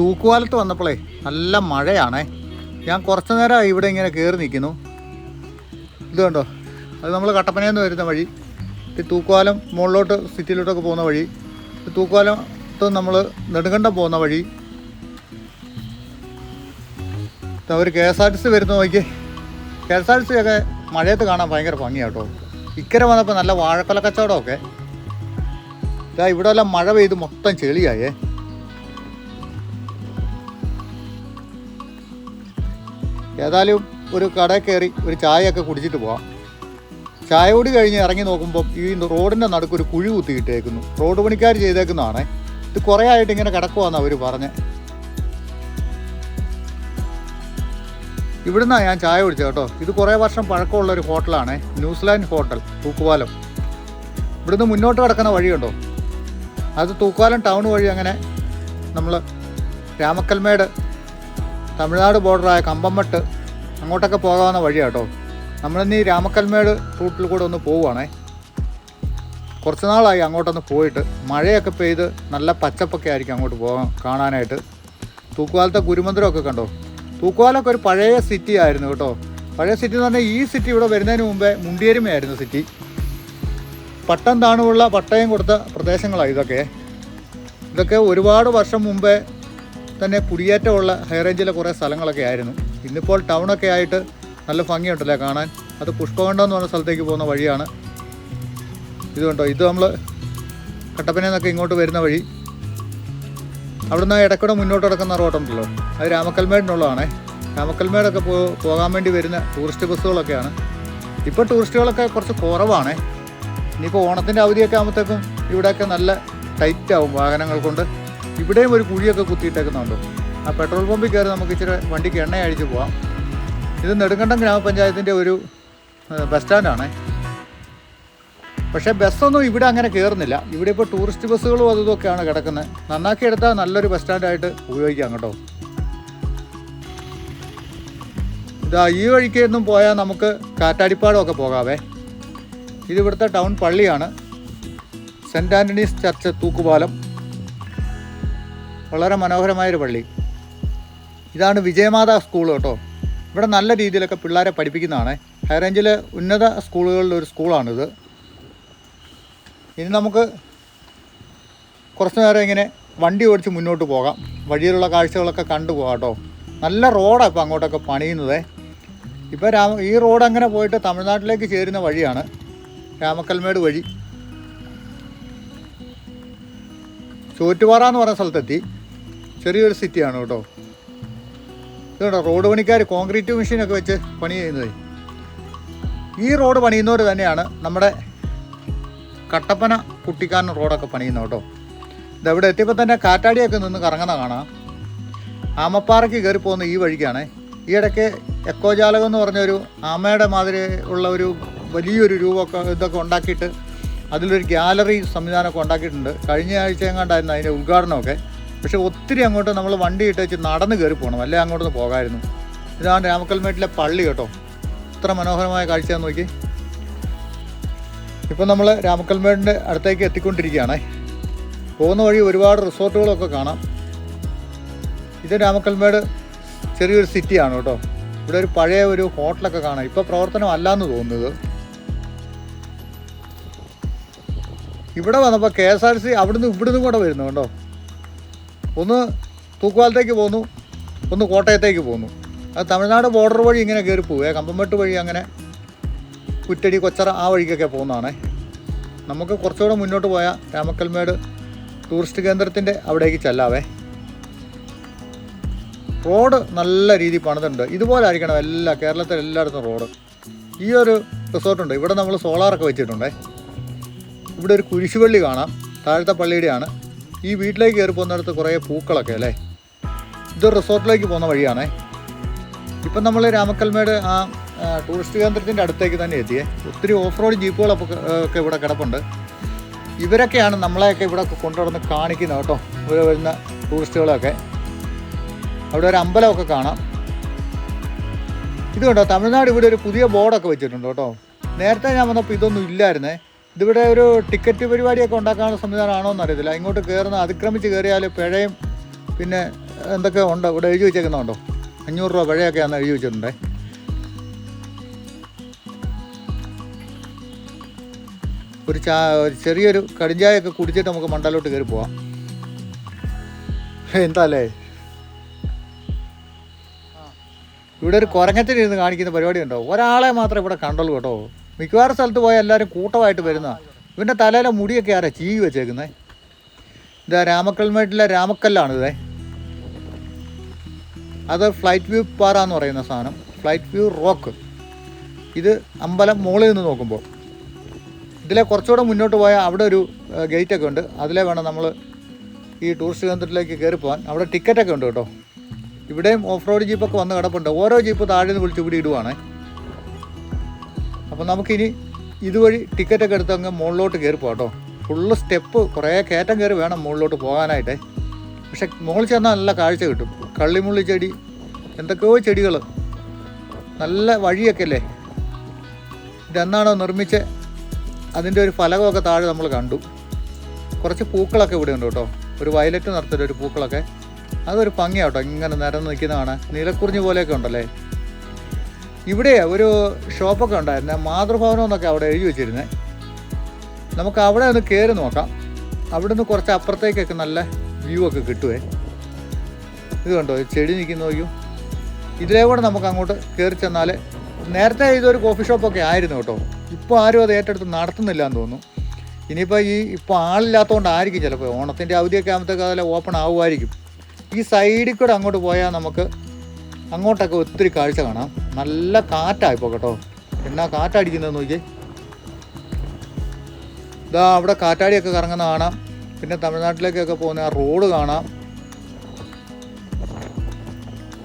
തൂക്കുപാലത്ത് വന്നപ്പോഴേ നല്ല മഴയാണേ. ഞാൻ കുറച്ച് നേരം ഇവിടെ ഇങ്ങനെ കയറി നിൽക്കുന്നു. ഇത് കണ്ടോ? അത് നമ്മൾ കട്ടപ്പനയിൽ നിന്ന് വരുന്ന വഴി. ഈ തൂക്കുപാലം മുകളിലോട്ട് സിറ്റിയിലോട്ടൊക്കെ പോകുന്ന വഴി. തൂക്കുവാലത്ത് നമ്മൾ നെടുങ്കണ്ടം പോകുന്ന വഴി. അവർ K S R T C വരുന്ന നോക്കി K S R T C ഒക്കെ മഴയത്ത് കാണാൻ ഭയങ്കര ഭംഗിയാട്ടോ ഇക്കരെ വന്നപ്പോൾ നല്ല വാഴക്കൊല കച്ചവടമൊക്കെ. ഇതാ ഇവിടെ എല്ലാം മഴ പെയ്ത് മൊത്തം ചെളിയായേ. ഏതായാലും ഒരു കട കയറി ഒരു ചായയൊക്കെ കുടിച്ചിട്ട് പോവാം. ചായ കൂടി കഴിഞ്ഞ് ഇറങ്ങി നോക്കുമ്പോൾ ഈ റോഡിന്റെ നടുക്ക് ഒരു കുഴി കുത്തിയിട്ടേക്കുന്നു റോഡ് പണിക്കാർ ചെയ്തേക്കുന്നതാണ്. ഇത് കുറേ ആയിട്ട് ഇങ്ങനെ കിടക്കുവാന്നാണ് അവർ പറഞ്ഞത് ഇവിടുന്നാണ് ഞാൻ ചായ കുടിച്ചത് കേട്ടോ. ഇത് കുറേ വർഷം പഴക്കമുള്ള ഒരു ഹോട്ടലാണ്. New Zealand hotel Thookkupalam. ഇവിടുന്ന് മുന്നോട്ട് കിടക്കുന്ന വഴിയുണ്ടോ? അത് തൂക്കുപാലം ടൗൺ വഴി അങ്ങനെ നമ്മൾ രാമക്കൽമേട് തമിഴ്നാട് ബോർഡറായ കമ്പംമട്ട് അങ്ങോട്ടൊക്കെ പോകാവുന്ന വഴിയാട്ടോ നമ്മളിന്ന് ഈ രാമക്കൽമേട് റൂട്ടിൽ കൂടെ ഒന്ന് പോവുകയാണേ കുറച്ച് നാളായി അങ്ങോട്ടൊന്ന് പോയിട്ട് മഴയൊക്കെ പെയ്ത് നല്ല പച്ചപ്പൊക്കെ ആയിരിക്കും അങ്ങോട്ട് പോകാൻ കാണാനായിട്ട്. തൂക്കുവാലത്തെ ഗുരുമന്ദിരമൊക്കെ കണ്ടോ? തൂക്കുവാലൊക്കെ ഒരു പഴയ സിറ്റി ആയിരുന്നു കേട്ടോ. പഴയ സിറ്റി എന്ന് പറഞ്ഞാൽ ഈ സിറ്റി ഇവിടെ വരുന്നതിന് മുമ്പേ മുണ്ടിയരുമയായിരുന്നു സിറ്റി പട്ടം താണുള്ള പട്ടയം കൊടുത്ത പ്രദേശങ്ങളാണ് ഇതൊക്കെ. ഇതൊക്കെ ഒരുപാട് വർഷം മുമ്പേ തന്നെ കുടിയേറ്റമുള്ള ഹൈറേഞ്ചിലെ കുറേ സ്ഥലങ്ങളൊക്കെ ആയിരുന്നു. ഇന്നിപ്പോൾ ടൗണൊക്കെ ആയിട്ട് നല്ല ഭംഗിയുണ്ടല്ലേ കാണാൻ? അത് പുഷ്പകണ്ഠം എന്ന് പറഞ്ഞ സ്ഥലത്തേക്ക് പോകുന്ന വഴിയാണ്. ഇതുണ്ടോ ഇത് നമ്മൾ കട്ടപ്പനയിൽ നിന്നൊക്കെ ഇങ്ങോട്ട് വരുന്ന വഴി. അവിടുന്ന് ഇടയ്ക്കൂടെ മുന്നോട്ട് കിടക്കുന്ന റോഡുണ്ടല്ലോ അത് രാമക്കൽമേടിനുള്ളതാണേ. രാമക്കൽമേടൊക്കെ പോ പോകാൻ വേണ്ടി വരുന്ന ടൂറിസ്റ്റ് ബസ്സുകളൊക്കെയാണ്. ഇപ്പോൾ ടൂറിസ്റ്റുകളൊക്കെ കുറച്ച് കുറവാണ്. ഇനിയിപ്പോൾ ഓണത്തിന്റെ അവധിയൊക്കെ ആകുമ്പോഴത്തേക്കും ഇവിടെയൊക്കെ നല്ല ടൈറ്റ് ആവും വാഹനങ്ങൾ കൊണ്ട്. ഇവിടെയും ഒരു കുഴിയൊക്കെ കുത്തിയിട്ടേക്കുന്നുണ്ടോ. ആ പെട്രോൾ പമ്പിൽ കയറി നമുക്ക് ഇച്ചിരി വണ്ടിക്ക് എണ്ണ അഴിച്ചു പോവാം. ഇത് നെടുങ്കണ്ടം ഗ്രാമപഞ്ചായത്തിന്റെ ഒരു ബസ് സ്റ്റാൻഡാണ്. പക്ഷേ ബസ്സൊന്നും ഇവിടെ അങ്ങനെ കയറുന്നില്ല. ഇവിടെ ഇപ്പോൾ ടൂറിസ്റ്റ് ബസ്സുകളും അതും ഇതൊക്കെയാണ് കിടക്കുന്നത്. നന്നാക്കി എടുത്താൽ നല്ലൊരു ബസ് സ്റ്റാൻഡായിട്ട് ഉപയോഗിക്കാം കേട്ടോ. ഇതാ ഈ വഴിക്കൊന്നും പോയാൽ നമുക്ക് കാറ്റാടിപ്പാടമൊക്കെ പോകാവേ. ഇത് ഇവിടുത്തെ ടൗൺ പള്ളിയാണ്. Saint Antony's church Thookkupalam. വളരെ മനോഹരമായൊരു പള്ളി. ഇതാണ് വിജയമാതാ സ്കൂൾ കേട്ടോ. ഇവിടെ നല്ല രീതിയിലൊക്കെ പിള്ളേരെ പഠിപ്പിക്കുന്നതാണ്. ഹൈറേഞ്ചിൽ ഉന്നത സ്കൂളുകളിൽ ഒരു സ്കൂളാണിത്. ഇനി നമുക്ക് കുറച്ച് നേരം ഇങ്ങനെ വണ്ടി ഓടിച്ച് മുന്നോട്ട് പോകാം. വഴിയിലുള്ള കാഴ്ചകളൊക്കെ കണ്ടു പോകാം കേട്ടോ. നല്ല റോഡാണ് ഇപ്പോൾ അങ്ങോട്ടൊക്കെ പണിയുന്നത്. ഇപ്പോൾ രാമ ഈ റോഡ് അങ്ങനെ പോയിട്ട് തമിഴ്നാട്ടിലേക്ക് ചേരുന്ന വഴിയാണ് രാമക്കൽമേട് വഴി. ചോറ്റുപാറ എന്ന് പറയുന്ന സ്ഥലത്തെത്തി. ചെറിയൊരു സിറ്റിയാണ് കേട്ടോ. ഇതുണ്ടോ റോഡ് പണിക്കാർ കോൺക്രീറ്റ് മെഷീനൊക്കെ വെച്ച് പണി ചെയ്യുന്നത്. ഈ റോഡ് പണിയുന്നവർ തന്നെയാണ് നമ്മുടെ കട്ടപ്പന കുട്ടിക്കാനം റോഡൊക്കെ പണിയുന്നത് കേട്ടോ. ഇതവിടെ എത്തിയപ്പോൾ തന്നെ കാറ്റാടിയൊക്കെ നിന്ന് കറങ്ങുന്ന കാണാം. ആമപ്പാറയ്ക്ക് കയറി പോകുന്ന ഈ വഴിക്കാണ്. ഈ ഇടയ്ക്ക് എക്കോജാലകം എന്ന് പറഞ്ഞൊരു ആമയുടെ മാതിരി ഉള്ള ഒരു വലിയൊരു രൂപമൊക്കെ ഇതൊക്കെ ഉണ്ടാക്കിയിട്ട് അതിലൊരു ഗ്യാലറി സംവിധാനമൊക്കെ ഉണ്ടാക്കിയിട്ടുണ്ട്. കഴിഞ്ഞ ആഴ്ച എങ്ങാണ്ടായിരുന്നു അതിന്റെ ഉദ്ഘാടനമൊക്കെ. പക്ഷേ ഒത്തിരി അങ്ങോട്ട് നമ്മൾ വണ്ടി ഇട്ട് വെച്ച് നടന്ന് കയറി പോകണം. അല്ലേ അങ്ങോട്ടൊന്ന് പോകാമായിരുന്നു ഇതാണ് രാമക്കൽമേട്ടിലെ പള്ളി കേട്ടോ. ഇത്ര മനോഹരമായ കാഴ്ചയാന്ന് നോക്കി. ഇപ്പം നമ്മൾ രാമക്കൽമേടിന്റെ അടുത്തേക്ക് എത്തിക്കൊണ്ടിരിക്കുകയാണേ. പോകുന്ന വഴി ഒരുപാട് റിസോർട്ടുകളൊക്കെ കാണാം. ഇത് രാമക്കൽമേട് ചെറിയൊരു സിറ്റിയാണ് കേട്ടോ. ഇവിടെ ഒരു പഴയ ഒരു ഹോട്ടലൊക്കെ കാണാം. ഇപ്പോൾ പ്രവർത്തനം അല്ലാന്ന് തോന്നുന്നത്. ഇവിടെ വന്നപ്പോൾ കെ എസ് ആർ സി അവിടുന്ന് ഇവിടുന്ന് കൂടെ വരുന്നു കേട്ടോ. ഒന്ന് തൂക്കുവാലത്തേക്ക് പോന്നു ഒന്ന് കോട്ടയത്തേക്ക് പോന്നു. അത് തമിഴ്നാട് ബോർഡർ വഴി ഇങ്ങനെ കയറി പോവുക. കമ്പംമെട്ട് വഴി അങ്ങനെ കുറ്റടി കൊച്ചറ ആ വഴിക്കൊക്കെ പോകുന്നതാണേ. നമുക്ക് കുറച്ചുകൂടെ മുന്നോട്ട് പോയാൽ രാമക്കൽമേട് ടൂറിസ്റ്റ് കേന്ദ്രത്തിന്റെ അവിടേക്ക് ചെല്ലാവേ. റോഡ് നല്ല രീതിയിൽ പണിതുണ്ട് ഇതുപോലെ ആയിരിക്കണം എല്ലാ കേരളത്തിൽ എല്ലായിടത്തും റോഡ്. ഈ ഒരു റിസോർട്ടുണ്ട് ഇവിടെ നമ്മൾ സോളാറൊക്കെ വെച്ചിട്ടുണ്ടേ. ഇവിടെ ഒരു കുരിശുപള്ളി കാണാം. താഴത്തെ പള്ളിയുടെയാണ്. ഈ വീട്ടിലേക്ക് കയറി പോകുന്നിടത്ത് കുറേ പൂക്കളൊക്കെ അല്ലേ? ഇത് റിസോർട്ടിലേക്ക് പോകുന്ന വഴിയാണേ. ഇപ്പം നമ്മൾ രാമക്കൽമേട് ആ ടൂറിസ്റ്റ് കേന്ദ്രത്തിന്റെ അടുത്തേക്ക് തന്നെ എത്തിയേ. ഒത്തിരി ഓഫ് റോഡ് ജീപ്പുകളൊക്കെ ഒക്കെ ഇവിടെ കിടപ്പുണ്ട്. ഇവരൊക്കെയാണ് നമ്മളെയൊക്കെ ഇവിടെ കൊണ്ടുവന്ന് കാണിക്കുന്നത് കേട്ടോ. ഇവിടെ വരുന്ന ടൂറിസ്റ്റുകളൊക്കെ. അവിടെ ഒരു അമ്പലമൊക്കെ കാണാം. ഇത് കണ്ടോ? തമിഴ്നാട് ഇവിടെ ഒരു പുതിയ ബോർഡൊക്കെ വെച്ചിട്ടുണ്ട് കേട്ടോ. നേരത്തെ ഞാൻ വന്നപ്പോൾ ഇതൊന്നും ഇല്ലായിരുന്നേ. ഇതിവിടെ ഒരു ടിക്കറ്റ് പരിപാടിയൊക്കെ ഉണ്ടാക്കാനുള്ള സംവിധാനമാണോ എന്നറിയത്തില്ല. ഇങ്ങോട്ട് കയറുന്ന അതിക്രമിച്ച് കയറിയാൽ പിഴയും പിന്നെ എന്തൊക്കെ ഉണ്ടോ? ഇവിടെ എഴുതി വെച്ചേക്കുന്നുണ്ടോ? അഞ്ഞൂറ് രൂപ പിഴയൊക്കെ ആണ് എഴുതി വെച്ചിട്ടുണ്ടേ. ഒരു ചാ ഒരു ചെറിയൊരു കടിഞ്ചായൊക്കെ കുടിച്ചിട്ട് നമുക്ക് മണ്ടലോട്ട് കയറി പോവാം. എന്താ അല്ലേ ഇവിടെ ഒരു കുരങ്ങത്തിനിരുന്ന് കാണിക്കുന്ന പരിപാടി ഉണ്ടോ? ഒരാളെ മാത്രമേ ഇവിടെ കണ്ടുള്ളൂ കേട്ടോ. മിക്കവാറും സ്ഥലത്ത് പോയാൽ എല്ലാവരും കൂട്ടമായിട്ട് വരുന്ന ഇവന്റെ തലയിലെ മുടിയൊക്കെ ആരാ ചീകി വെച്ചേക്കുന്നത് ഇതാ രാമക്കൽമേട്ടിലെ രാമക്കല്ലാണ് ഇതേ. അത് ഫ്ലൈറ്റ് വ്യൂ പാറ എന്ന് പറയുന്ന സാധനം. Flight view rock. ഇത് അമ്പലം മുകളിൽ നിന്ന് നോക്കുമ്പോൾ. ഇതിലെ കുറച്ചുകൂടെ മുന്നോട്ട് പോയാൽ അവിടെ ഒരു ഗേറ്റൊക്കെ ഉണ്ട്. അതിലെ വേണം നമ്മൾ ഈ ടൂറിസ്റ്റ് കേന്ദ്രത്തിലേക്ക് കയറി പോകാൻ. അവിടെ ടിക്കറ്റൊക്കെ ഉണ്ട് കേട്ടോ. ഇവിടെയും ഓഫ് റോഡ് ജീപ്പൊക്കെ വന്ന് കിടപ്പുണ്ട്. ഓരോ ജീപ്പ് താഴെ നിന്ന് വിളിച്ച് ഇവിടെ ഇടുവാണേ. അപ്പോൾ നമുക്കിനി ഇതുവഴി ടിക്കറ്റൊക്കെ എടുത്ത് അങ്ങ് മുകളിലോട്ട് കയറി പോകട്ടോ ഫുള്ള് സ്റ്റെപ്പ് കുറേ കയറ്റം കയറി വേണം മുകളിലോട്ട് പോകാനായിട്ട്. പക്ഷെ മുകളിൽ ചെന്നാൽ നല്ല കാഴ്ച കിട്ടും. കള്ളിമുള്ളി ചെടി എന്തൊക്കെയോ ചെടികൾ നല്ല വഴിയൊക്കെ അല്ലേ? ഇതെന്നാണോ നിർമ്മിച്ച്? അതിന്റെ ഒരു ഫലകമൊക്കെ താഴെ നമ്മൾ കണ്ടു. കുറച്ച് പൂക്കളൊക്കെ ഇവിടെ ഉണ്ട് കേട്ടോ. ഒരു വയലറ്റ് നിറത്തിന്റെ ഒരു പൂക്കളൊക്കെ. അതൊരു ഭംഗിയാട്ടോ ഇങ്ങനെ നിരന്ന് നിൽക്കുന്നതാണ്. നീലക്കുറിഞ്ഞ് പോലെയൊക്കെ ഉണ്ടല്ലേ? ഇവിടെ ഒരു ഷോപ്പൊക്കെ ഉണ്ടായിരുന്നെ മാതൃഭവനം എന്നൊക്കെ അവിടെ എഴുതി വെച്ചിരുന്നേ. നമുക്ക് അവിടെ ഒന്ന് കയറി നോക്കാം. അവിടെ നിന്ന് കുറച്ച് അപ്പുറത്തേക്കൊക്കെ നല്ല വ്യൂ ഒക്കെ കിട്ടുവേ. ഇത് കണ്ടോ ചെടി നിൽക്കുന്ന നോക്കൂ ഇതിലേ കൂടെ നമുക്ക് അങ്ങോട്ട് കയറി ചെന്നാൽ നേരത്തെ ഇതൊരു കോഫി ഷോപ്പൊക്കെ ആയിരുന്നു കേട്ടോ. ഇപ്പോൾ ആരും അത് ഏറ്റെടുത്ത് നടത്തുന്നില്ല എന്ന് തോന്നുന്നു. ഇനിയിപ്പോൾ ഈ ഇപ്പോൾ ആളില്ലാത്തതുകൊണ്ട് ആളില്ലാത്തതുകൊണ്ടായിരിക്കും ചിലപ്പോൾ ഓണത്തിന്റെ അവധിയൊക്കെ ആകുമ്പോഴത്തേക്ക് അതിൽ ഓപ്പൺ ആവുമായിരിക്കും. ഈ സൈഡിൽ കൂടെ അങ്ങോട്ട് പോയാൽ നമുക്ക് അങ്ങോട്ടൊക്കെ ഒത്തിരി കാഴ്ച കാണാം. നല്ല കാറ്റായിപ്പോൾ കേട്ടോ. എന്നാ കാറ്റടിക്കുന്നത് നോക്കിയേ. ഇതാ അവിടെ കാറ്റാടിയൊക്കെ കറങ്ങുന്ന കാണാം. പിന്നെ തമിഴ്നാട്ടിലേക്കൊക്കെ പോകുന്ന ആ റോഡ് കാണാം.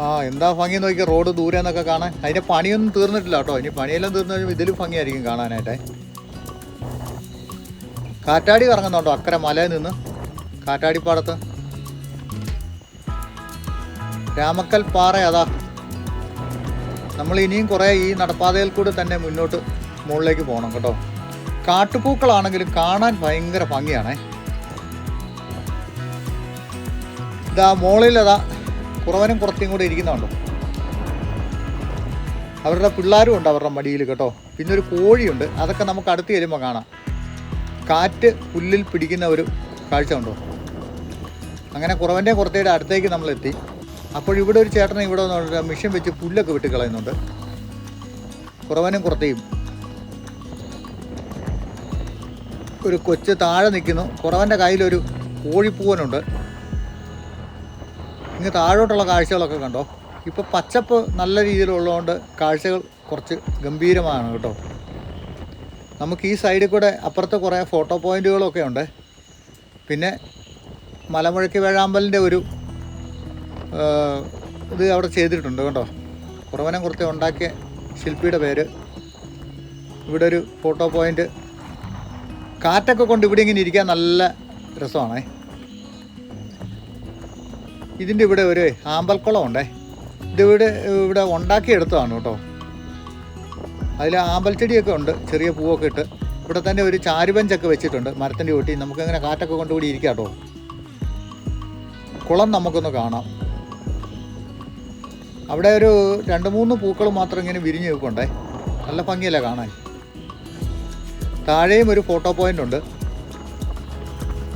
ആ എന്താ ഭംഗി നോക്കി റോഡ് ദൂരെ എന്നൊക്കെ കാണാൻ. അതിന്റെ പണിയൊന്നും തീർന്നിട്ടില്ല കേട്ടോ. ഇനി പണിയെല്ലാം തീർന്നു കഴിയുമ്പോൾ ഇതിലും ഭംഗിയായിരിക്കും കാണാനായിട്ടേ. കാറ്റാടി കറങ്ങുന്നുണ്ടോ? അക്കരെ മലയിൽ നിന്ന്. കാറ്റാടിപ്പാടത്ത്. രാമക്കൽ പാറ അതാ. നമ്മൾ ഇനിയും കുറേ ഈ നടപ്പാതയിൽ കൂടി തന്നെ മുന്നോട്ട് മുകളിലേക്ക് പോകണം കേട്ടോ. കാട്ടുപൂക്കളാണെങ്കിലും കാണാൻ ഭയങ്കര ഭംഗിയാണേ. ഇതാ മോളിൽ അതാ കുറവനും കുറത്തും കൂടെ ഇരിക്കുന്നുണ്ടോ. അവരുടെ പിള്ളേരും ഉണ്ട് അവരുടെ മടിയിൽ കേട്ടോ. പിന്നെ ഒരു കോഴിയുണ്ട്. അതൊക്കെ നമുക്ക് അടുത്ത് ചെല്ലുമ്പോൾ കാണാം. കാറ്റ് പുല്ലിൽ പിടിക്കുന്ന ഒരു കാഴ്ച ഉണ്ടോ? അങ്ങനെ കുറവന്റെ കുറത്തയുടെ അടുത്തേക്ക് നമ്മൾ എത്തി അപ്പോൾ ഇവിടെ ഒരു ചേട്ടൻ ഇവിടെ വന്നിട്ട് മിഷൻ വെച്ച് പുല്ലൊക്കെ വിട്ട് കളയുന്നുണ്ട്. കുറവനും കുറത്തെയും. ഒരു കൊച്ച് താഴെ നിൽക്കുന്നു. കുറവന്റെ കയ്യിലൊരു കോഴിപ്പൂവനുണ്ട്. ഇങ്ങ് താഴോട്ടുള്ള കാഴ്ചകളൊക്കെ കണ്ടോ? ഇപ്പോൾ പച്ചപ്പ് നല്ല രീതിയിലുള്ളതുകൊണ്ട് കാഴ്ചകൾ കുറച്ച് ഗംഭീരമാണ് കേട്ടോ. നമുക്ക് ഈ സൈഡിൽ കൂടെ അപ്പുറത്ത് കുറേ ഫോട്ടോ പോയിന്റുകളൊക്കെ ഉണ്ട്. പിന്നെ മലമുഴക്കി വേഴാമ്പലിന്റെ ഒരു ഇത് അവിടെ ചെയ്തിട്ടുണ്ട് കേട്ടോ കുറവനം കുറച്ച് ഉണ്ടാക്കിയ ശില്പിയുടെ പേര്. ഇവിടെ ഒരു ഫോട്ടോ പോയിന്റ് കാറ്റൊക്കെ കൊണ്ട് ഇവിടെ ഇങ്ങനെ ഇരിക്കാൻ നല്ല രസമാണേ. ഇതിന്റെ ഇവിടെ ഒരു ആമ്പൽക്കുളം ഉണ്ടേ. ഇതിവിടെ ഇവിടെ ഉണ്ടാക്കിയെടുത്തതാണ് കേട്ടോ. അതിൽ ആമ്പൽച്ചെടിയൊക്കെ ഉണ്ട് ചെറിയ പൂവൊക്കെ ഇട്ട്. ഇവിടെ തന്നെ ഒരു ചാരുപഞ്ചൊക്കെ വെച്ചിട്ടുണ്ട് മരത്തിന്റെ ഒട്ടി നമുക്കങ്ങനെ കാറ്റൊക്കെ കൊണ്ടുകൂടി ഇരിക്കാം കേട്ടോ. കുളം നമുക്കൊന്ന് കാണാം. അവിടെ ഒരു രണ്ട് മൂന്ന് പൂക്കൾ മാത്രം ഇങ്ങനെ വിരിഞ്ഞ് നിൽക്കണ്ടേ നല്ല ഭംഗിയല്ലേ കാണാൻ. താഴെയും ഒരു ഫോട്ടോ പോയിന്റ് ഉണ്ട്.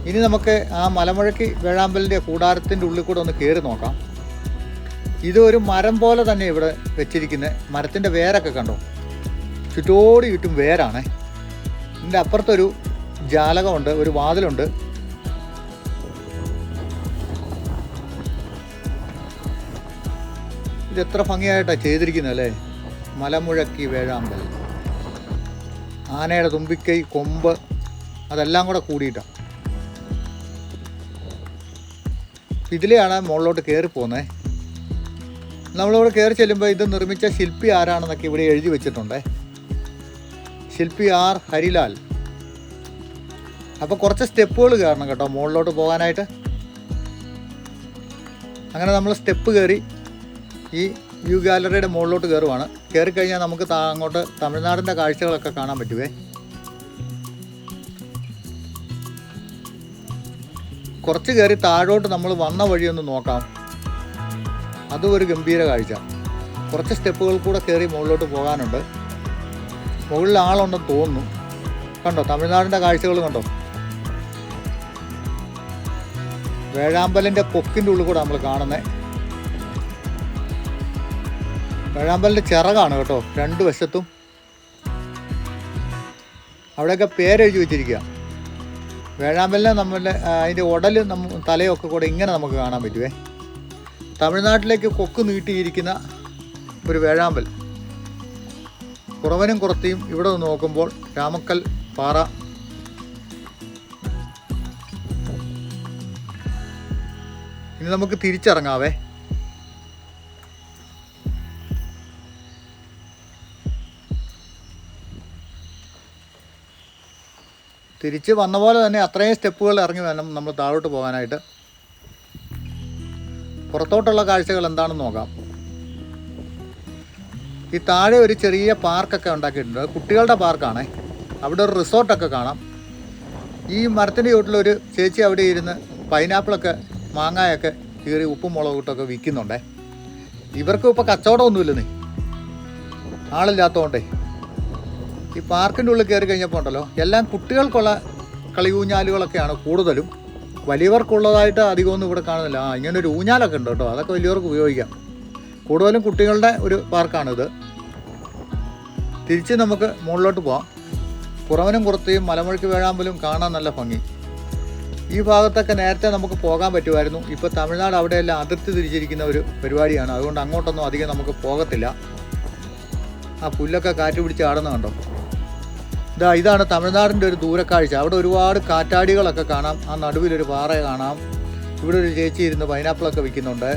ഇനി നമുക്ക് ആ മലമുഴക്കി വേഴാമ്പലിന്റെ കൂടാരത്തിന്റെ ഉള്ളിൽ കൂടെ ഒന്ന് കയറി നോക്കാം. ഇത് ഒരു മരം പോലെ തന്നെ ഇവിടെ വെച്ചിരിക്കുന്ന മരത്തിന്റെ വേരൊക്കെ കണ്ടോ? ചുറ്റോടി ചുറ്റും വേരാണേ. ഇതിന്റെ അപ്പുറത്തൊരു ജാലകമുണ്ട് ഒരു വാതിലുണ്ട്. ഇത് എത്ര ഭംഗിയായിട്ടാണ് ചെയ്തിരിക്കുന്നത് അല്ലേ? മലമുഴക്കി വേഴാമ്പൽ. ആനയുടെ തുമ്പിക്കൈ കൊമ്പ് അതെല്ലാം കൂടെ കൂടിയിട്ടാണ് ഇതിലെയാണ് മുകളിലോട്ട് കയറി പോകുന്നത് നമ്മളിവിടെ കയറി ചെല്ലുമ്പോൾ ഇത് നിർമ്മിച്ച ശില്പി ആരാണെന്നൊക്കെ ഇവിടെ എഴുതി വെച്ചിട്ടുണ്ടേ. ശില്പി ആർ ഹരിലാൽ. അപ്പോൾ കുറച്ച് സ്റ്റെപ്പുകൾ കയറണം കേട്ടോ മുകളിലോട്ട് പോകാനായിട്ട്. അങ്ങനെ നമ്മൾ സ്റ്റെപ്പ് കയറി ഈ വ്യൂ ഗാലറിയുടെ മുകളിലോട്ട് കയറുവാണ്. കയറി കഴിഞ്ഞാൽ നമുക്ക് അങ്ങോട്ട് തമിഴ്നാടിന്റെ കാഴ്ചകളൊക്കെ കാണാൻ പറ്റുവേ. കുറച്ച് കയറി താഴോട്ട് നമ്മൾ വന്ന വഴി ഒന്ന് നോക്കാം. അതും ഒരു ഗംഭീര കാഴ്ച. കുറച്ച് സ്റ്റെപ്പുകൾ കൂടെ കയറി മുകളിലോട്ട് പോകാനുണ്ട്. മുകളിൽ ആളുണ്ടെന്ന് തോന്നുന്നു. കണ്ടോ? തമിഴ്നാടിന്റെ കാഴ്ചകൾ കണ്ടോ? വേഴാമ്പലിന്റെ കൊക്കിന്റെ ഉള്ളിൽ കൂടെ നമ്മൾ കാണുന്നത് വേഴാമ്പലിന്റെ ചിറകാണ് കേട്ടോ. രണ്ട് വശത്തും. അവിടെയൊക്കെ പേരെഴുതി വെച്ചിരിക്കുക. വേഴാമ്പലിനെ നമ്മളുടെ അതിന്റെ ഉടലും നമ്മ തലയൊക്കെ കൂടെ ഇങ്ങനെ നമുക്ക് കാണാൻ പറ്റുവേ. തമിഴ്നാട്ടിലേക്ക് കൊക്ക് നീട്ടിയിരിക്കുന്ന ഒരു വേഴാമ്പൽ. കുറവനും കുറത്തിയും ഇവിടെ നോക്കുമ്പോൾ രാമക്കൽ പാറ. ഇനി നമുക്ക് തിരിച്ചിറങ്ങാവേ. തിരിച്ച് വന്ന പോലെ തന്നെ അത്രയും സ്റ്റെപ്പുകൾ ഇറങ്ങി വേണം നമ്മൾ താഴോട്ട് പോകാനായിട്ട്. പുറത്തോട്ടുള്ള കാഴ്ചകൾ എന്താണെന്ന് നോക്കാം. ഈ താഴെ ഒരു ചെറിയ പാർക്കൊക്കെ ഉണ്ടാക്കിയിട്ടുണ്ട്. കുട്ടികളുടെ പാർക്കാണേ. അവിടെ ഒരു റിസോർട്ടൊക്കെ കാണാം. ഈ മരത്തിന്റെ ചുവട്ടിലൊരു ചേച്ചി അവിടെ ഇരുന്ന് പൈനാപ്പിളൊക്കെ മാങ്ങായൊക്കെ കീറി ഉപ്പും മുളകും ഇട്ടൊക്കെ വിൽക്കുന്നുണ്ടേ. ഇവർക്കും ഇപ്പോൾ കച്ചവടമൊന്നുമില്ലെന്നേ. ആളില്ലാത്തതുകൊണ്ടേ ഈ പാർക്കിന്റെ ഉള്ളിൽ കയറി കഴിഞ്ഞപ്പോൾ ഉണ്ടല്ലോ എല്ലാം കുട്ടികൾക്കുള്ള കളി ഊഞ്ഞാലുകളൊക്കെയാണ് കൂടുതലും. വലിയവർക്കുള്ളതായിട്ട് അധികമൊന്നും ഇവിടെ കാണുന്നില്ല. ആ ഇങ്ങനൊരു ഊഞ്ഞാലൊക്കെ ഉണ്ട് കേട്ടോ അതൊക്കെ വലിയവർക്ക് ഉപയോഗിക്കാം. കൂടുതലും കുട്ടികളുടെ ഒരു പാർക്കാണിത്. തിരിച്ച് നമുക്ക് മുകളിലോട്ട് പോവാം. കുറവനും പുറത്തെയും മലമുഴക്ക് വേഴാമ്പലും കാണാൻ നല്ല ഭംഗി. ഈ ഭാഗത്തൊക്കെ നേരത്തെ നമുക്ക് പോകാൻ പറ്റുമായിരുന്നു. ഇപ്പോൾ തമിഴ്നാട് അവിടെയെല്ലാം അതിർത്തി തിരിച്ചിരിക്കുന്ന ഒരു പരിപാടിയാണ്. അതുകൊണ്ട് അങ്ങോട്ടൊന്നും അധികം നമുക്ക് പോകത്തില്ല. ആ പുല്ലൊക്കെ കാറ്റ് പിടിച്ച് ആടുന്ന കണ്ടോ? ഇതാ ഇതാണ് തമിഴ്നാടിന്റെ ഒരു ദൂരക്കാഴ്ച. അവിടെ ഒരുപാട് കാറ്റാടികളൊക്കെ കാണാം. ആ നടുവിലൊരു പാറ കാണാം. ഇവിടെ ഒരു ചേച്ചി ഇരുന്ന് പൈനാപ്പിളൊക്കെ വിൽക്കുന്നുണ്ട്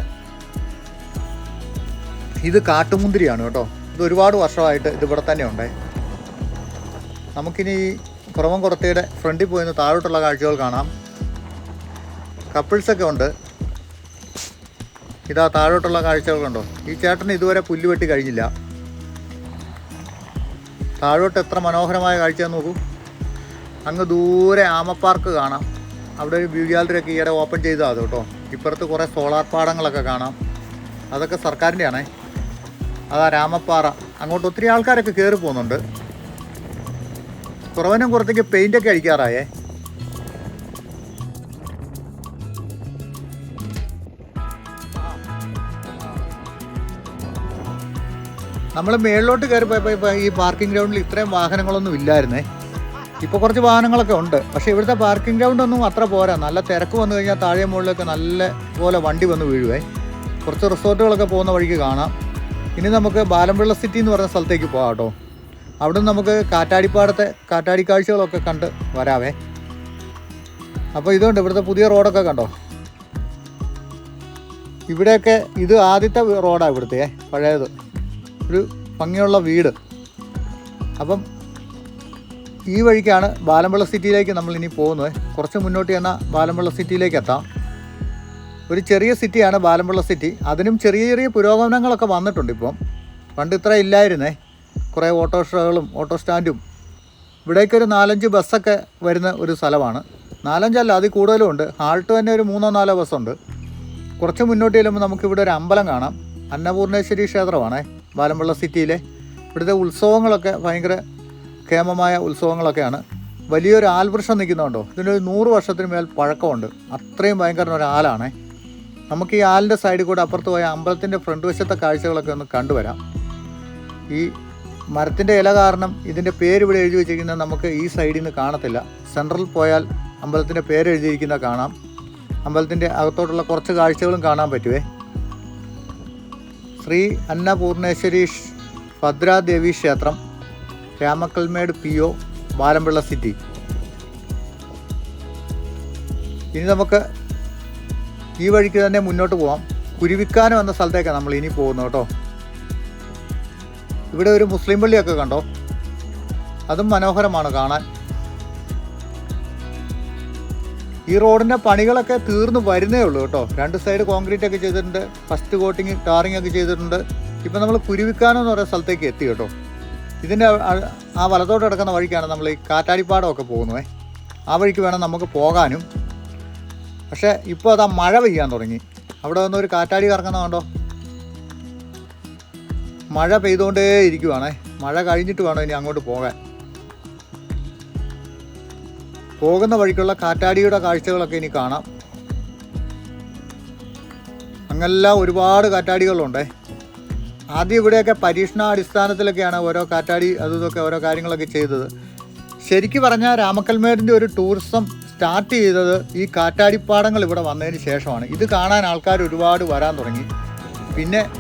ഇത് കാട്ടുമുന്തിരിയാണ് കേട്ടോ. ഇത് ഒരുപാട് വർഷമായിട്ട് ഇത് ഇവിടെ തന്നെ ഉണ്ട് നമുക്കിനി കുറവം കുറത്തയുടെ ഫ്രണ്ടിൽ പോയി താഴോട്ടുള്ള കാഴ്ചകൾ കാണാം. കപ്പിൾസൊക്കെ ഉണ്ട്. ഇതാ താഴോട്ടുള്ള കാഴ്ചകൾ കണ്ടോ? ഈ ചേട്ടന് ഇതുവരെ പുല്ല് വെട്ടി കഴിഞ്ഞില്ല. താഴോട്ട് എത്ര മനോഹരമായ കാഴ്ച നോക്കൂ. അങ്ങ് ദൂരെ ആമപ്പാർക്ക് കാണാം. അവിടെ ഒരു വ്യൂ ഗാലറിയൊക്കെ ഈയിടെ ഓപ്പൺ ചെയ്തതാണ് കേട്ടോ. ഇപ്പുറത്ത് കുറേ സോളാർ പാടങ്ങളൊക്കെ കാണാം. അതൊക്കെ സർക്കാരിന്റെ ആണേ അതാ രാമപ്പാറ. അങ്ങോട്ട് ഒത്തിരി ആൾക്കാരൊക്കെ കയറി പോകുന്നുണ്ട്. കുറവനും കുറത്തേക്ക് പെയിന്റൊക്കെ അടിക്കാറായേ. നമ്മൾ മേളിലോട്ട് കയറി പോയപ്പോൾ ഈ പാർക്കിംഗ് ഗ്രൗണ്ടിൽ ഇത്രയും വാഹനങ്ങളൊന്നും ഇല്ലായിരുന്നേ. ഇപ്പോൾ കുറച്ച് വാഹനങ്ങളൊക്കെ ഉണ്ട്. പക്ഷേ ഇവിടുത്തെ പാർക്കിംഗ് ഗ്രൗണ്ട് ഒന്നും അത്ര പോരാ. നല്ല തിരക്ക് വന്നു കഴിഞ്ഞാൽ താഴെ മുകളിലൊക്കെ നല്ല പോലെ വണ്ടി വന്ന് വീഴുവേ. കുറച്ച് റിസോർട്ടുകളൊക്കെ പോകുന്ന വഴിക്ക് കാണാം. ഇനി നമുക്ക് ബാലംപിള്ള സിറ്റി എന്ന് പറഞ്ഞ സ്ഥലത്തേക്ക് പോകാം കേട്ടോ. അവിടെ നമുക്ക് കാറ്റാടിപ്പാടത്തെ കാറ്റാടി കാഴ്ചകളൊക്കെ കണ്ട് വരാവേ. അപ്പോൾ ഇതുണ്ട് ഇവിടുത്തെ പുതിയ റോഡൊക്കെ കണ്ടോ? ഇവിടെയൊക്കെ ഇത് ആദ്യത്തെ റോഡാണ് ഇവിടുത്തെ പഴയത്. ഒരു ഭംഗിയുള്ള വീട്. അപ്പം ഈ വഴിക്കാണ് ബാലമ്പള്ള സിറ്റിയിലേക്ക് നമ്മൾ ഇനി പോകുന്നത്. കുറച്ച് മുന്നോട്ട് ചെന്നാൽ ബാലമ്പള്ള സിറ്റിയിലേക്ക് എത്താം. ഒരു ചെറിയ സിറ്റിയാണ് ബാലമ്പള്ള സിറ്റി. അതിനും ചെറിയ ചെറിയ പുരോഗമനങ്ങളൊക്കെ വന്നിട്ടുണ്ട് ഇപ്പം. പണ്ട് ഇത്ര ഇല്ലായിരുന്നേ. കുറേ ഓട്ടോറിക്ഷകളും ഓട്ടോ സ്റ്റാൻഡും. ഇവിടേക്കൊരു നാലഞ്ച് ബസ്സൊക്കെ വരുന്ന ഒരു സ്ഥലമാണ്. നാലഞ്ചല്ല അതിൽ കൂടുതലും ഉണ്ട്. ഹാൾട്ട് തന്നെ ഒരു മൂന്നോ നാലോ ബസ്സുണ്ട്. കുറച്ച് മുന്നോട്ട് ചെല്ലുമ്പോൾ നമുക്കിവിടെ ഒരു അമ്പലം കാണാം. അന്നപൂർണേശ്വരി ക്ഷേത്രമാണേ. ബാലംപിള്ള സിറ്റിയിലെ ഇവിടുത്തെ ഉത്സവങ്ങളൊക്കെ ഭയങ്കര ക്ഷേമമായ ഉത്സവങ്ങളൊക്കെയാണ്. വലിയൊരു ആൽവൃക്ഷം നിൽക്കുന്നുണ്ടോ? ഇതിനൊരു നൂറ് വർഷത്തിന് മേൽ പഴക്കമുണ്ട്. അത്രയും ഭയങ്കര ഒരു ആലാണേ. നമുക്ക് ഈ ആലിന്റെ സൈഡിൽ കൂടെ അപ്പുറത്ത് പോയ അമ്പലത്തിന്റെ ഫ്രണ്ട് വശത്തെ കാഴ്ചകളൊക്കെ ഒന്ന് കണ്ടുവരാം. ഈ മരത്തിന്റെ ഇല കാരണം ഇതിന്റെ പേര് ഇവിടെ എഴുതി വെച്ചിരിക്കുന്നത് നമുക്ക് ഈ സൈഡിൽ നിന്ന് കാണത്തില്ല. സെൻട്രൽ പോയാൽ അമ്പലത്തിന്റെ പേര് എഴുതിയിരിക്കുന്നത് കാണാം. അമ്പലത്തിന്റെ അകത്തോട്ടുള്ള കുറച്ച് കാഴ്ചകളും കാണാൻ പറ്റുവേ. ശ്രീ അന്നപൂർണേശ്വരി ഭദ്രാദേവി ക്ഷേത്രം Ramakkalmedu P O Balampilla city. ഇനി നമുക്ക് ഈ വഴിക്ക് തന്നെ മുന്നോട്ട് പോവാം. കുരുവിക്കാനം എന്ന സ്ഥലത്തേക്കാണ് നമ്മൾ ഇനി പോകുന്നത് കേട്ടോ. ഇവിടെ ഒരു മുസ്ലിം പള്ളിയൊക്കെ കണ്ടോ? അതും മനോഹരമാണ് കാണാൻ. ഈ റോഡിന്റെ പണികളൊക്കെ തീർന്നു വരുന്നേ ഉള്ളൂ കേട്ടോ. രണ്ട് സൈഡ് കോൺക്രീറ്റ് ഒക്കെ ചെയ്തിട്ടുണ്ട് ഫസ്റ്റ് കോട്ടിങ് ടാറിങ് ഒക്കെ ചെയ്തിട്ടുണ്ട്. ഇപ്പം നമ്മൾ കുരുവിക്കാനം എന്ന് പറയുന്ന സ്ഥലത്തേക്ക് എത്തി കേട്ടോ. ഇതിന്റെ ആ- ആ വലത്തോട്ട് കിടക്കുന്ന വഴിക്കാണ് നമ്മൾ ഈ കാറ്റാടിപ്പാടമൊക്കെ പോകുന്നത്. ആ വഴിക്ക് വേണം നമുക്ക് പോകാനും. പക്ഷേ ഇപ്പോൾ അതാ മഴ പെയ്യാൻ തുടങ്ങി. അവിടെ വന്ന് ഒരു കാറ്റാടി കറങ്ങുന്ന കണ്ടോ? മഴ പെയ്തുകൊണ്ടേ ഇരിക്കുവാണേ മഴ കഴിഞ്ഞിട്ട് വേണം ഇനി അങ്ങോട്ട് പോകാൻ. പോകുന്ന വഴിക്കുള്ള കാറ്റാടിയുടെ കാഴ്ചകളൊക്കെ ഇനി കാണാം. അങ്ങെല്ലാം ഒരുപാട് കാറ്റാടികളുണ്ടേ. ആദ്യം ഇവിടെയൊക്കെ പരീക്ഷണാടിസ്ഥാനത്തിലൊക്കെയാണ് ഓരോ കാറ്റാടി അതും ഇതൊക്കെ ഓരോ കാര്യങ്ങളൊക്കെ ചെയ്തത്. ശരിക്കു പറഞ്ഞാൽ രാമക്കൽമേടിന്റെ ഒരു ടൂറിസം സ്റ്റാർട്ട് ചെയ്തത് ഈ കാറ്റാടിപ്പാടങ്ങൾ ഇവിടെ വന്നതിന് ശേഷമാണ്. ഇത് കാണാൻ ആൾക്കാർ ഒരുപാട് വരാൻ തുടങ്ങി. പിന്നെ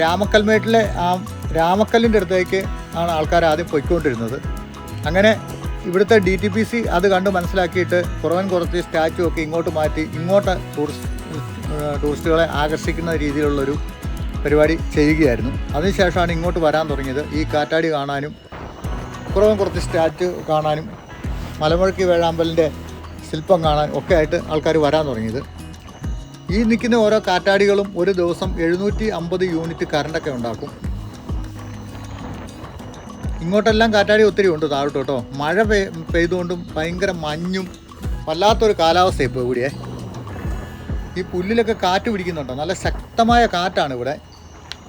രാമക്കൽമേട്ടിലെ ആ രാമക്കല്ലിന്റെ അടുത്തേക്ക് ആണ് ആൾക്കാർ ആദ്യം പൊയ്ക്കൊണ്ടിരുന്നത്. അങ്ങനെ ഇവിടുത്തെ ഡി ടി പി സി അത് കണ്ട് മനസ്സിലാക്കിയിട്ട് കുറവൻ കുറച്ച് സ്റ്റാച്ചു ഒക്കെ ഇങ്ങോട്ട് മാറ്റി ഇങ്ങോട്ട് ടൂറിസ്റ്റ് ടൂറിസ്റ്റുകളെ ആകർഷിക്കുന്ന രീതിയിലുള്ളൊരു പരിപാടി ചെയ്യുകയായിരുന്നു. അതിനുശേഷമാണ് ഇങ്ങോട്ട് വരാൻ തുടങ്ങിയത്. ഈ കാറ്റാടി കാണാനും കുറവൻ കുറച്ച് സ്റ്റാച്ചു കാണാനും മലമുഴക്കി വേഴാമ്പലിന്റെ ശില്പം കാണാൻ ഒക്കെ ആയിട്ട് ആൾക്കാർ വരാൻ തുടങ്ങിയത്. ഈ നിൽക്കുന്ന ഓരോ കാറ്റാടികളും ഒരു ദിവസം എഴുന്നൂറ്റി അമ്പത് യൂണിറ്റ് കറണ്ടൊക്കെ ഉണ്ടാക്കും. ഇങ്ങോട്ടെല്ലാം കാറ്റാടി ഒത്തിരി ഉണ്ട് താഴോട്ട് കേട്ടോ. മഴ പെയ് പെയ്തുകൊണ്ടും ഭയങ്കര മഞ്ഞും വല്ലാത്തൊരു കാലാവസ്ഥ ഇപ്പോൾ കൂടിയേ ഈ പുല്ലിലൊക്കെ കാറ്റ് പിടിക്കുന്നുണ്ടോ? നല്ല ശക്തമായ കാറ്റാണ് ഇവിടെ.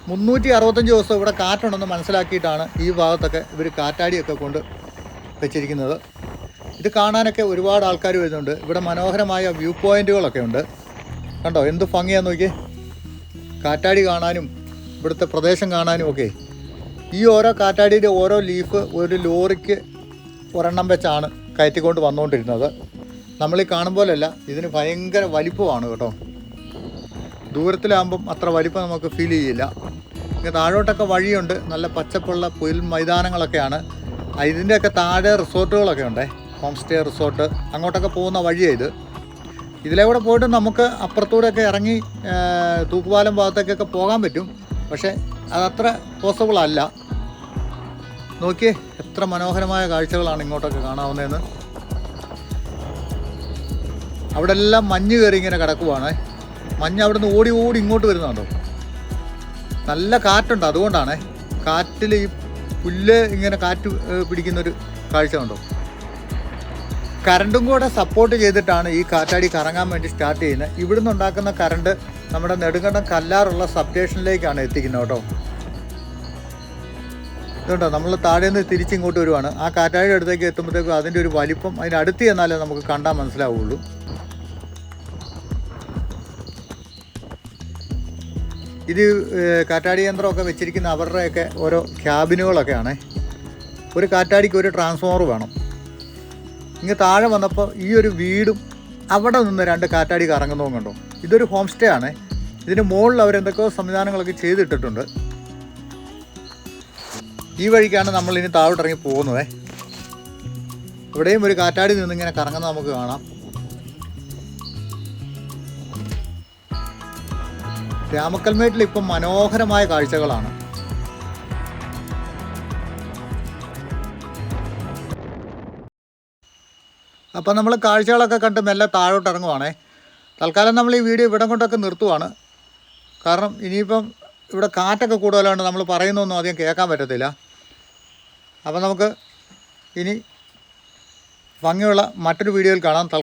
മുന്നൂറ്റി അറുപത്തഞ്ച് ദിവസം ഇവിടെ കാറ്റുണ്ടെന്ന് മനസ്സിലാക്കിയിട്ടാണ് ഈ ഭാഗത്തൊക്കെ ഇവർ കാറ്റാടിയൊക്കെ കൊണ്ട് വെച്ചിരിക്കുന്നത്. ഇത് കാണാനൊക്കെ ഒരുപാട് ആൾക്കാർ വരുന്നുണ്ട്. ഇവിടെ മനോഹരമായ വ്യൂ പോയിന്റുകളൊക്കെ ഉണ്ട്. കണ്ടോ? എന്ത് ഭംഗിയാന്ന് നോക്കിയേ. കാറ്റാടി കാണാനും ഇവിടുത്തെ പ്രദേശം കാണാനും ഒക്കെ. ഈ ഓരോ കാറ്റാടിയുടെ ഓരോ ലീഫ് ഒരു ലോറിക്ക് ഒരെണ്ണം വെച്ചാണ് കയറ്റിക്കൊണ്ട് വന്നുകൊണ്ടിരുന്നത്. നമ്മൾ ഈ കാണുമ്പോലല്ല ഇതിന് ഭയങ്കര വലിപ്പമാണ് കേട്ടോ. ദൂരത്തിലാകുമ്പം അത്ര വലിപ്പം നമുക്ക് ഫീൽ ചെയ്യില്ല. ഇങ്ങനെ താഴോട്ടൊക്കെ വഴിയുണ്ട് നല്ല പച്ചപ്പുള്ള പുൽ മൈതാനങ്ങളൊക്കെയാണ്. ഇതിന്റെയൊക്കെ താഴെ റിസോർട്ടുകളൊക്കെ ഉണ്ടേ ഹോം സ്റ്റേ റിസോർട്ട് അങ്ങോട്ടൊക്കെ പോകുന്ന വഴിയാണ് ഇത്. ഇതിലെ കൂടെ പോയിട്ട് നമുക്ക് അപ്പുറത്തൂടെയൊക്കെ ഇറങ്ങി തൂക്കുപാലം ഭാഗത്തേക്കൊക്കെ പോകാൻ പറ്റും. പക്ഷേ അതത്ര പോസിബിൾ അല്ല. നോക്കിയേ എത്ര മനോഹരമായ കാഴ്ചകളാണ് ഇങ്ങോട്ടൊക്കെ കാണാവുന്നതെന്ന്. അവിടെ എല്ലാം മഞ്ഞ് കയറി ഇങ്ങനെ കിടക്കുവാണ്. മഞ്ഞ് അവിടെ നിന്ന് ഓടി ഓടി ഇങ്ങോട്ട് വരുന്നുണ്ടോ? നല്ല കാറ്റുണ്ട് അതുകൊണ്ടാണ്. കാറ്റിൽ ഈ പുല്ല് ഇങ്ങനെ കാറ്റ് പിടിക്കുന്നൊരു കാഴ്ച ഉണ്ടോ കറണ്ടും കൂടെ സപ്പോർട്ട് ചെയ്തിട്ടാണ് ഈ കാറ്റാടി കറങ്ങാൻ വേണ്ടി സ്റ്റാർട്ട് ചെയ്യുന്നത്. ഇവിടുന്ന് ഉണ്ടാക്കുന്ന കറണ്ട് നമ്മുടെ നെടുങ്കണ്ടം കല്ലാറുള്ള സബ്സ്റ്റേഷനിലേക്കാണ് എത്തിക്കുന്നത് കേട്ടോ. ഇതുണ്ടോ? നമ്മൾ താഴെ നിന്ന് തിരിച്ചിങ്ങോട്ട് വരുവാണ്. ആ കാറ്റാഴി അടുത്തേക്ക് എത്തുമ്പോഴത്തേക്കും അതിന്റെ ഒരു വലിപ്പം അതിന്റെ അടുത്ത് ചെന്നാലേ നമുക്ക് കണ്ടാൽ മനസ്സിലാവുള്ളൂ. ഇത് കാറ്റാടി യന്ത്രമൊക്കെ വെച്ചിരിക്കുന്ന അവരുടെയൊക്കെ ഓരോ ക്യാബിനുകളൊക്കെയാണ്. ഒരു കാറ്റാടിക്ക് ഒരു ട്രാൻസ്ഫോമർ വേണം. ഇങ്ങ് താഴെ വന്നപ്പോൾ ഈ ഒരു വീടും അവിടെ നിന്ന് രണ്ട് കാറ്റാടി കറങ്ങുന്നതും കണ്ടോ. ഇതൊരു ഹോം സ്റ്റേ ആണ്. ഇതിന് മുകളിൽ അവരെന്തൊക്കെയോ സംവിധാനങ്ങളൊക്കെ ചെയ്തിട്ടിട്ടുണ്ട്. ഈ വഴിക്കാണ് നമ്മൾ ഇനി താഴോട്ടിറങ്ങി പോകുന്നത്. ഇവിടെയും ഒരു കാറ്റാടി നിന്ന് ഇങ്ങനെ കറങ്ങുന്നത് നമുക്ക് കാണാം. രാമക്കൽമേട്ടിൽ ഇപ്പം മനോഹരമായ കാഴ്ചകളാണ്. അപ്പം നമ്മൾ കാഴ്ചകളൊക്കെ കണ്ട് മെല്ലെ താഴോട്ട് ഇറങ്ങുവാണേ. തൽക്കാലം നമ്മൾ ഈ വീഡിയോ ഇവിടം കൊണ്ടൊക്കെ നിർത്തുവാണ്. കാരണം ഇനിയിപ്പം ഇവിടെ കാറ്റൊക്കെ കൂടുതലാണ് നമ്മൾ പറയുന്നൊന്നും അധികം കേൾക്കാൻ പറ്റത്തില്ല. അപ്പോൾ നമുക്ക് ഇനി ഭംഗിയുള്ള മറ്റൊരു വീഡിയോയിൽ കാണാം.